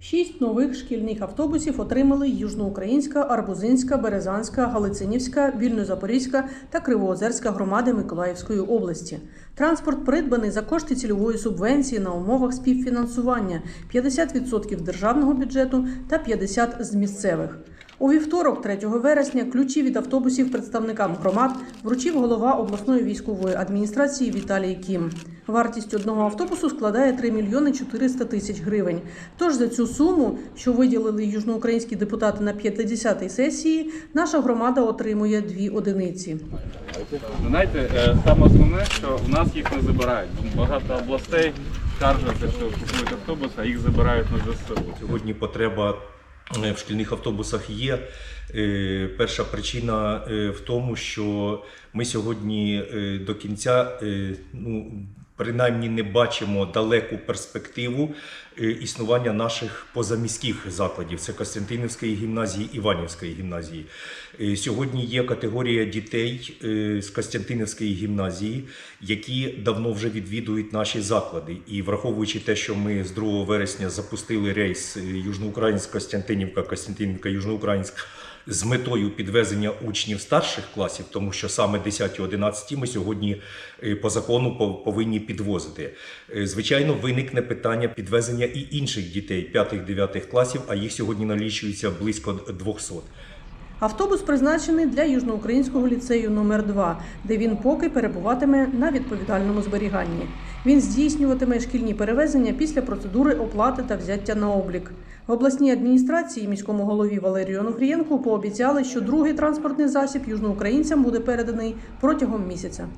Шість нових шкільних автобусів отримали Южноукраїнська, Арбузинська, Березанська, Галицинівська, Вільнозапорізька та Кривоозерська громади Миколаївської області. Транспорт придбаний за кошти цільової субвенції на умовах співфінансування 50% державного бюджету та 50% з місцевих. У вівторок, 3 вересня, ключі від автобусів представникам громад вручив голова обласної військової адміністрації Віталій Кім. Вартість одного автобусу складає 3 мільйони 400 тисяч гривень. Тож за цю суму, що виділили южноукраїнські депутати на 50-й сесії, наша громада отримує дві одиниці. Знаєте, е, саме основне, що в нас їх не забирають. Багато областей скаржаться, що купують автобуси, а їх забирають на ЗСУ. Сьогодні потреба в шкільних автобусах є. Е, Перша причина е, в тому, що ми сьогодні е, до кінця е, ну, принаймні не бачимо далеку перспективу е, існування наших позаміських закладів. Це Костянтинівської гімназії, Іванівської гімназії. Е, Сьогодні є категорія дітей е, з Костянтинівської гімназії, які давно вже відвідують наші заклади. І враховуючи те, що ми з 2 вересня запустили рейс е, Южноукраїнськ, Костянтинівка, Костянтинівка, Южноукраїнськ. З метою підвезення учнів старших класів, тому що саме 10-11 ми сьогодні е, по закону пов- повинні підвозити. Е, Звичайно, виникне питання підвезення і інших дітей 5-9 класів, а їх сьогодні налічується близько 200. Автобус призначений для южноукраїнського ліцею номер 2 де він поки перебуватиме на відповідальному зберіганні. Він здійснюватиме шкільні перевезення після процедури оплати та взяття на облік. В обласній адміністрації міському голові Валерію Онуфрієнку пообіцяли, що другий транспортний засіб южноукраїнцям буде переданий протягом місяця.